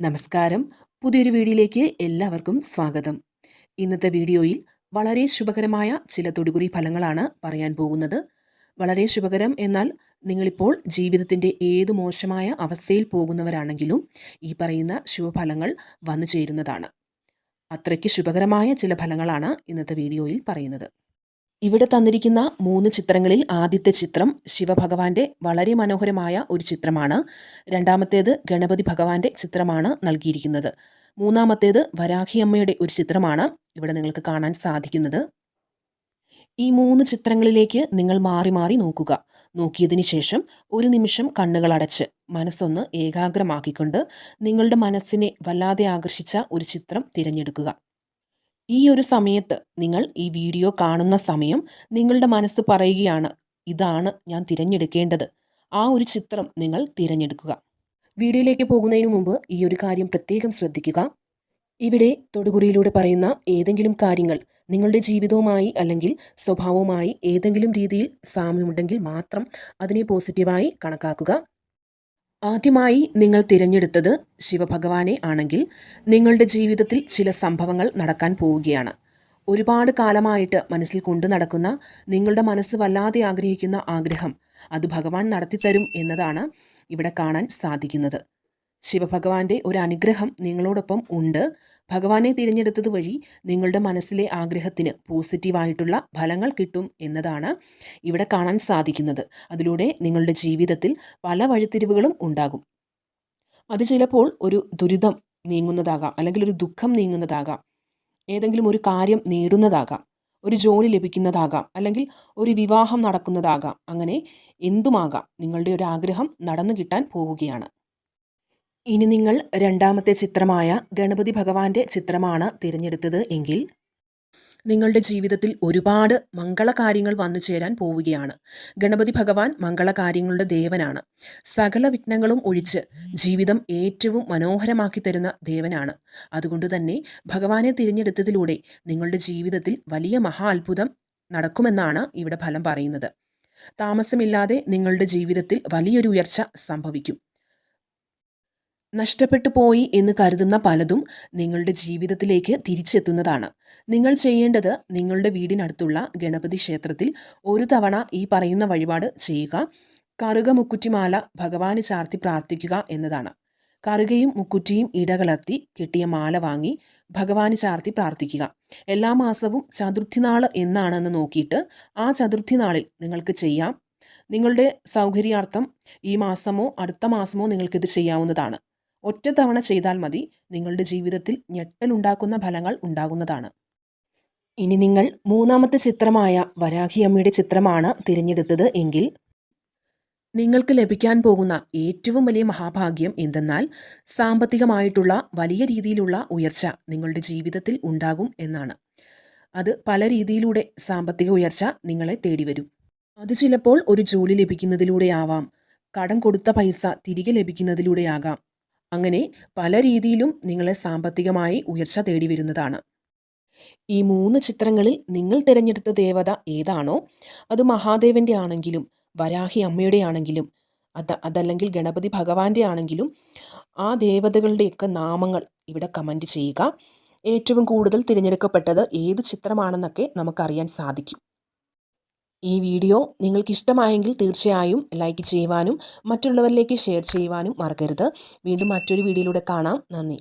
നമസ്കാരം. പുതിയൊരു വീഡിയോയിലേക്ക് എല്ലാവർക്കും സ്വാഗതം. ഇന്നത്തെ വീഡിയോയിൽ വളരെ ശുഭകരമായ ചില തൊടുകുറി ഫലങ്ങളാണ് പറയാൻ പോകുന്നത്. വളരെ ശുഭകരം എന്നാൽ നിങ്ങളിപ്പോൾ ജീവിതത്തിന്റെ ഏത് മോശമായ അവസ്ഥയിൽ പോകുന്നവരാണെങ്കിലും ഈ പറയുന്ന ശുഭഫലങ്ങൾ വന്നു ചേരുന്നതാണ്. അത്രയ്ക്ക് ശുഭകരമായ ചില ഫലങ്ങളാണ് ഇന്നത്തെ വീഡിയോയിൽ പറയുന്നത്. ഇവിടെ തന്നിരിക്കുന്ന മൂന്ന് ചിത്രങ്ങളിൽ ആദ്യത്തെ ചിത്രം ശിവഭഗവാന്റെ വളരെ മനോഹരമായ ഒരു ചിത്രമാണ്. രണ്ടാമത്തേത് ഗണപതി ഭഗവാന്റെ ചിത്രമാണ് നൽകിയിരിക്കുന്നത്. മൂന്നാമത്തേത് വരാഹിയമ്മയുടെ ഒരു ചിത്രമാണ് ഇവിടെ നിങ്ങൾക്ക് കാണാൻ സാധിക്കുന്നത്. ഈ മൂന്ന് ചിത്രങ്ങളിലേക്ക് നിങ്ങൾ മാറി മാറി നോക്കുക. നോക്കിയതിന് ശേഷം ഒരു നിമിഷം കണ്ണുകൾ അടച്ച് മനസ്സൊന്ന് ഏകാഗ്രമാക്കിക്കൊണ്ട് നിങ്ങളുടെ മനസ്സിനെ വല്ലാതെ ആകർഷിച്ച ഒരു ചിത്രം തിരഞ്ഞെടുക്കുക. ഈ ഒരു സമയത്ത് നിങ്ങൾ ഈ വീഡിയോ കാണുന്ന സമയം നിങ്ങളുടെ മനസ്സ് പറയുകയാണ് ഇതാണ് ഞാൻ തിരഞ്ഞെടുക്കേണ്ടത്. ആ ഒരു ചിത്രം നിങ്ങൾ തിരഞ്ഞെടുക്കുക. വീഡിയോയിലേക്ക് പോകുന്നതിന് മുമ്പ് ഈ ഒരു കാര്യം പ്രത്യേകം ശ്രദ്ധിക്കുക. ഇവിടെ തൊടുകുറിയിലൂടെ പറയുന്ന ഏതെങ്കിലും കാര്യങ്ങൾ നിങ്ങളുടെ ജീവിതവുമായി അല്ലെങ്കിൽ സ്വഭാവവുമായി ഏതെങ്കിലും രീതിയിൽ സാമ്യമുണ്ടെങ്കിൽ മാത്രം അതിനെ പോസിറ്റീവായി കണക്കാക്കുക. ആദ്യമായി നിങ്ങൾ തിരഞ്ഞെടുത്തത് ശിവഭഗവാനെ ആണെങ്കിൽ നിങ്ങളുടെ ജീവിതത്തിൽ ചില സംഭവങ്ങൾ നടക്കാൻ പോവുകയാണ്. ഒരുപാട് കാലമായിട്ട് മനസ്സിൽ കൊണ്ടു നടക്കുന്ന നിങ്ങളുടെ മനസ്സ് വല്ലാതെ ആഗ്രഹിക്കുന്ന ആഗ്രഹം അത് ഭഗവാൻ നടത്തിത്തരും എന്നതാണ് ഇവിടെ കാണാൻ സാധിക്കുന്നത്. ശിവഭഗവാന്റെ ഒരു അനുഗ്രഹം നിങ്ങളോടൊപ്പം ഉണ്ട്. ഭഗവാനെ തിരഞ്ഞെടുത്തത് വഴി നിങ്ങളുടെ മനസ്സിലെ ആഗ്രഹത്തിന് പോസിറ്റീവായിട്ടുള്ള ഫലങ്ങൾ കിട്ടും എന്നതാണ് ഇവിടെ കാണാൻ സാധിക്കുന്നത്. അതിലൂടെ നിങ്ങളുടെ ജീവിതത്തിൽ പല വഴിത്തിരിവുകളും ഉണ്ടാകും. അത് ചിലപ്പോൾ ഒരു ദുരിതം നീങ്ങുന്നതാകാം അല്ലെങ്കിൽ ഒരു ദുഃഖം നീങ്ങുന്നതാകാം ഏതെങ്കിലും ഒരു കാര്യം നേടുന്നതാകാം ഒരു ജോലി ലഭിക്കുന്നതാകാം അല്ലെങ്കിൽ ഒരു വിവാഹം നടക്കുന്നതാകാം അങ്ങനെ എന്തുമാകാം നിങ്ങളുടെ ഒരു ആഗ്രഹം നടന്നു കിട്ടാൻ പോവുകയാണ്. ഇനി നിങ്ങൾ രണ്ടാമത്തെ ചിത്രമായ ഗണപതി ഭഗവാന്റെ ചിത്രമാണ് തിരഞ്ഞെടുത്തത് എങ്കിൽ നിങ്ങളുടെ ജീവിതത്തിൽ ഒരുപാട് മംഗളകാര്യങ്ങൾ വന്നു ചേരാൻ പോവുകയാണ്. ഗണപതി ഭഗവാൻ മംഗളകാര്യങ്ങളുടെ ദേവനാണ്. സകല വിഘ്നങ്ങളും ഒഴിച്ച് ജീവിതം ഏറ്റവും മനോഹരമാക്കി തരുന്ന ദേവനാണ്. അതുകൊണ്ട് തന്നെ ഭഗവാനെ തിരഞ്ഞെടുത്തതിലൂടെ നിങ്ങളുടെ ജീവിതത്തിൽ വലിയ മഹാ അത്ഭുതം നടക്കുമെന്നാണ് ഇവിടെ ഫലം പറയുന്നത്. താമസമില്ലാതെ നിങ്ങളുടെ ജീവിതത്തിൽ വലിയൊരു ഉയർച്ച സംഭവിക്കും. നഷ്ടപ്പെട്ടു പോയി എന്ന് കരുതുന്ന പലതും നിങ്ങളുടെ ജീവിതത്തിലേക്ക് തിരിച്ചെത്തുന്നതാണ്. നിങ്ങൾ ചെയ്യേണ്ടത് നിങ്ങളുടെ വീടിനടുത്തുള്ള ഗണപതി ക്ഷേത്രത്തിൽ ഒരു തവണ ഈ പറയുന്ന വഴിപാട് ചെയ്യുക. കറുക മുക്കുറ്റിമാല ഭഗവാന് ചാർത്തി പ്രാർത്ഥിക്കുക എന്നതാണ്. കറുകയും മുക്കുറ്റിയും ഇടകലർത്തി കെട്ടിയ മാല വാങ്ങി ഭഗവാന് ചാർത്തി പ്രാർത്ഥിക്കുക. എല്ലാ മാസവും ചതുർത്ഥി നാൾ എന്നാണെന്ന് നോക്കിയിട്ട് ആ ചതുർത്ഥി നാളിൽ നിങ്ങൾക്ക് ചെയ്യാം. നിങ്ങളുടെ സൗകര്യാർത്ഥം ഈ മാസമോ അടുത്ത മാസമോ നിങ്ങൾക്കിത് ചെയ്യാവുന്നതാണ്. ഒറ്റ തവണ ചെയ്താൽ മതി നിങ്ങളുടെ ജീവിതത്തിൽ ഞെട്ടലുണ്ടാക്കുന്ന ഫലങ്ങൾ ഉണ്ടാകുന്നതാണ്. ഇനി നിങ്ങൾ മൂന്നാമത്തെ ചിത്രമായ വരാഹിയമ്മയുടെ ചിത്രമാണ് തിരഞ്ഞെടുത്തത് എങ്കിൽ നിങ്ങൾക്ക് ലഭിക്കാൻ പോകുന്ന ഏറ്റവും വലിയ മഹാഭാഗ്യം എന്തെന്നാൽ സാമ്പത്തികമായിട്ടുള്ള വലിയ രീതിയിലുള്ള ഉയർച്ച നിങ്ങളുടെ ജീവിതത്തിൽ ഉണ്ടാകും എന്നാണ്. അത് പല രീതിയിലൂടെ സാമ്പത്തിക ഉയർച്ച നിങ്ങളെ തേടി വരും. അത് ചിലപ്പോൾ ഒരു ജോലി ലഭിക്കുന്നതിലൂടെ ആവാം കടം കൊടുത്ത പൈസ തിരികെ ലഭിക്കുന്നതിലൂടെയാകാം അങ്ങനെ പല രീതിയിലും നിങ്ങളെ സാമ്പത്തികമായി ഉയർച്ച തേടി വരുന്നതാണ്. ഈ മൂന്ന് ചിത്രങ്ങളിൽ നിങ്ങൾ തിരഞ്ഞെടുത്ത ദേവത ഏതാണോ അത് മഹാദേവന്റെ ആണെങ്കിലും വരാഹി അമ്മയുടെ ആണെങ്കിലും അത് അതല്ലെങ്കിൽ ഗണപതി ഭഗവാന്റെ ആണെങ്കിലും ആ ദേവതകളുടെയൊക്കെ നാമങ്ങൾ ഇവിടെ കമന്റ് ചെയ്യുക. ഏറ്റവും കൂടുതൽ തിരഞ്ഞെടുക്കപ്പെട്ടത് ഏത് ചിത്രമാണെന്നൊക്കെ നമുക്കറിയാൻ സാധിക്കും. ഈ വീഡിയോ നിങ്ങൾക്ക് ഇഷ്ടമായെങ്കിൽ തീർച്ചയായും ലൈക്ക് ചെയ്യുവാനും മറ്റുള്ളവരിലേക്ക് ഷെയർ ചെയ്യുവാനും മറക്കരുത്. വീണ്ടും മറ്റൊരു വീഡിയോയിലൂടെ കാണാം. നന്ദി.